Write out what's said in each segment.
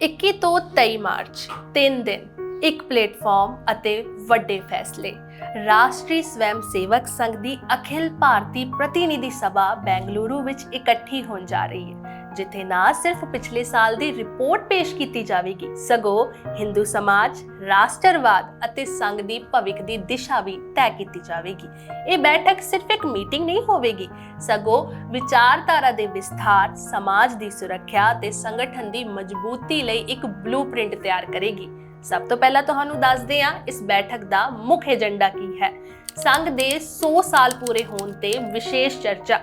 21 ਤੋਂ 23 ਮਾਰਚ 3 ਦਿਨ, ਇੱਕ ਪਲੇਟਫਾਰਮ ਅਤੇ ਵੱਡੇ ਫੈਸਲੇ। ਰਾਸ਼ਟਰੀ ਸਵੈਮ ਸੇਵਕ ਸੰਘ ਦੀ ਅਖਿਲ ਭਾਰਤੀ ਪ੍ਰਤੀਨਿਧੀ ਸਭਾ ਬੈਂਗਲੁਰੂ ਵਿੱਚ ਇਕੱਠੀ ਹੋਣ ਜਾ ਰਹੀ ਹੈ। ਜਿੱਥੇ ਨਾ ਸਿਰਫ ਪਿਛਲੇ ਸਾਲ ਦੀ ਰਿਪੋਰਟ ਪੇਸ਼ ਕੀਤੀ ਜਾਵੇਗੀ, ਸਗੋਂ ਹਿੰਦੂ ਸਮਾਜ, ਰਾਸ਼ਟਰਵਾਦ ਅਤੇ ਸੰਘ ਦੀ ਭਵਿੱਖ ਦੀ ਦਿਸ਼ਾ ਵੀ ਤੈਅ ਕੀਤੀ ਜਾਵੇਗੀ। ਇਹ ਬੈਠਕ ਸਿਰਫ ਇੱਕ ਮੀਟਿੰਗ ਨਹੀਂ ਹੋਵੇਗੀ, ਸਗੋਂ ਵਿਚਾਰਧਾਰਾ ਦੇ ਵਿਸਥਾਰ, ਸਮਾਜ ਦੀ ਸੁਰੱਖਿਆ ਤੇ ਸੰਗਠਨ ਦੀ ਮਜ਼ਬੂਤੀ ਲਈ ਇੱਕ ਬਲੂਪ੍ਰਿੰਟ ਤਿਆਰ ਕਰੇਗੀ। ਸਭ ਤੋਂ ਪਹਿਲਾਂ ਤੁਹਾਨੂੰ ਦੱਸਦੇ ਹਾਂ, ਇਸ ਬੈਠਕ ਦਾ ਮੁੱਖ ਏਜੰਡਾ ਕੀ ਹੈ। ਸੰਘ ਦੇ 100 ਸਾਲ ਪੂਰੇ ਹੋਣ ਤੇ ਵਿਸ਼ੇਸ਼ ਚਰਚਾ।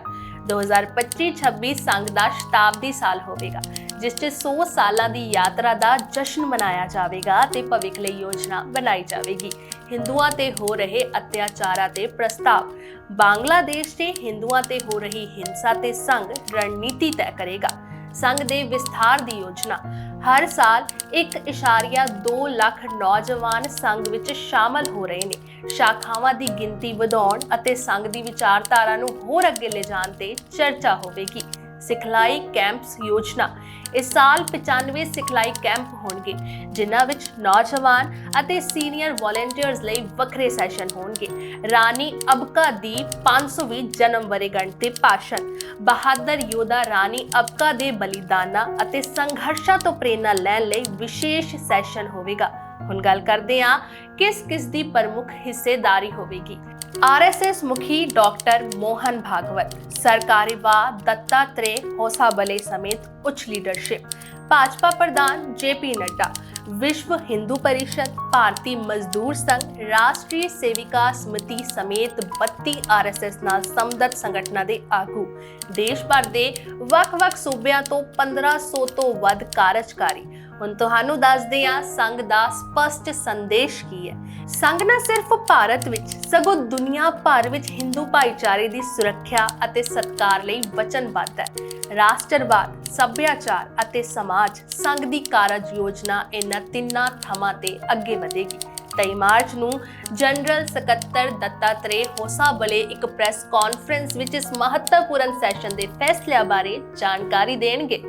2025-26 ਸੰਘ ਦਾ ਸ਼ਤਾਬਦੀ ਸਾਲ ਹੋਵੇਗਾ, ਜਿਸ 'ਚ 100 ਸਾਲਾਂ ਦੀ ਯਾਤਰਾ ਦਾ ਜਸ਼ਨ ਮਨਾਇਆ ਜਾਵੇਗਾ ਤੇ ਭਵਿੱਖ ਲਈ ਯੋਜਨਾ ਬਣਾਈ ਜਾਵੇਗੀ। ਹਿੰਦੂਆਂ ਤੇ ਹੋ ਰਹੇ ਅਤਿਆਚਾਰਾਂ ਤੇ ਪ੍ਰਸਤਾਵ, ਬੰਗਲਾਦੇਸ਼ ਤੇ ਹਿੰਦੂਆਂ ਤੇ ਹੋ ਰਹੀ ਹਿੰਸਾ ਤੇ ਸੰਘ ਰਣਨੀਤੀ ਤੈਅ ਕਰੇਗਾ। ਸੰਘ ਦੇ ਵਿਸਥਾਰ ਦੀ ਯੋਜਨਾ, ਹਰ ਸਾਲ 1.2 ਲੱਖ ਨੌਜਵਾਨ ਸੰਘ ਵਿੱਚ ਸ਼ਾਮਲ ਹੋ ਰਹੇ ਨੇ। ਸ਼ਾਖਾਵਾਂ ਦੀ ਗਿਣਤੀ ਵਧਾਉਣ ਅਤੇ ਸੰਘ ਦੀ ਵਿਚਾਰਧਾਰਾ ਨੂੰ ਹੋਰ ਅੱਗੇ ਲੈ ਤੇ ਚਰਚਾ ਹੋਵੇਗੀ। ਸਿਖਲਾਈ ਕੈਂਪਸ ਯੋਜਨਾ। ਇਸ ਸਾਲ 95 ਸਿਖਲਾਈ ਕੈਂਪ ਹੋਣਗੇ, ਜਿਨ੍ਹਾਂ ਵਿੱਚ ਨੌਜਵਾਨ ਅਤੇ ਸੀਨੀਅਰ ਵੋਲੰਟੀਅਰਸ ਲਈ ਵੱਖਰੇ ਸੈਸ਼ਨ ਹੋਣਗੇ। ਰਾਣੀ ਅਬਕਾ ਦੀ 500ਵੀਂ ਜਨਮ ਵਰੇਗੰਢ ਤੇ ਭਾਸ਼ਣ। ਬਹਾਦਰ ਯੋਧਾ ਰਾਣੀ ਅਬਕਾ ਦੇ ਬਲੀਦਾਨਾਂ ਅਤੇ ਸੰਘਰਸ਼ਾਂ ਤੋਂ ਪ੍ਰੇਰਨਾ ਲੈਣ ਲਈ ਵਿਸ਼ੇਸ਼ ਸੈਸ਼ਨ ਹੋਵੇਗਾ। ਹੁਣ ਗੱਲ ਕਰਦੇ ਹਾਂ ਕਿਸ ਕਿਸ ਦੀ ਪ੍ਰਮੁੱਖ ਹਿੱਸੇਦਾਰੀ ਹੋਵੇਗੀ। ਆਰਐਸਐਸ ਮੁਖੀ ਡਾਕਟਰ ਮੋਹਨ ਭਾਗਵਤ, ਸਰਕਾਰੀ ਵਾ ਦੱਤਾਤਰੇ ਹੋਸਾਬਲੇ ਸਮੇਤ ਉੱਚ ਲੀਡਰਸ਼ਿਪ, ਭਾਜਪਾ ਪ੍ਰਧਾਨ ਜੇਪੀ ਨੱਡਾ, ਵਿਸ਼ਵ ਹਿੰਦੂ ਪਰਿਸ਼ਦ, ਭਾਰਤੀ ਮਜ਼ਦੂਰ ਸੰਘ, ਰਾਸ਼ਟਰੀ ਸੇਵਿਕਾ ਸਮਿਤੀ ਸਮੇਤ 32 ਆਰਐਸਐਸ ਨਾਲ ਸੰਬੰਧਤ ਸੰਗਠਨਾਂ ਦੇ ਆਗੂ। ਦੇਸ਼ ਭਰ ਦੇ ਵੱਖ-ਵੱਖ ਸੂਬਿਆਂ ਤੋਂ 1500 ਤੋਂ ਵੱਧ ਕਾਰਜਕਾਰੀ ਹੁਣ ਤੁਹਾਨੂੰ ਦੱਸਦੇ ਹਾਂ, ਸੰਘ ਦਾ ਸਪਸ਼ਟ ਸੰਦੇਸ਼ ਕੀ ਹੈ। ਸੰਘ ਨਾ ਸਿਰਫ ਭਾਰਤ ਵਿੱਚ, ਸਗੋਂ ਦੁਨੀਆ ਭਰ ਵਿੱਚ ਹਿੰਦੂ ਭਾਈਚਾਰੇ ਦੀ ਸੁਰੱਖਿਆ ਅਤੇ ਸਤਕਾਰ ਲਈ ਵਚਨਬੱਧ ਹੈ। ਰਾਸ਼ਟਰਵਾਦ, ਸੱਭਿਆਚਾਰ ਅਤੇ ਸਮਾਜ ਸੰਘ ਦੀ ਕਾਰਜ ਯੋਜਨਾ ਇਹਨਾਂ ਤਿੰਨਾਂ ਥਮਾਂ ਤੇ ਅੱਗੇ ਵਧੇਗੀ। 23 ਮਾਰਚ ਨੂੰ ਜਨਰਲ ਸਕੱਤਰ ਦੱਤਾਤਰੇ ਹੋਸਾਬਲੇ ਇੱਕ ਪ੍ਰੈਸ ਕਾਨਫਰੰਸ ਵਿੱਚ ਇਸ ਮਹੱਤਵਪੂਰਨ ਸੈਸ਼ਨ ਦੇ ਫੈਸਲਿਆਂ ਬਾਰੇ ਜਾਣਕਾਰੀ ਦੇਣਗੇ।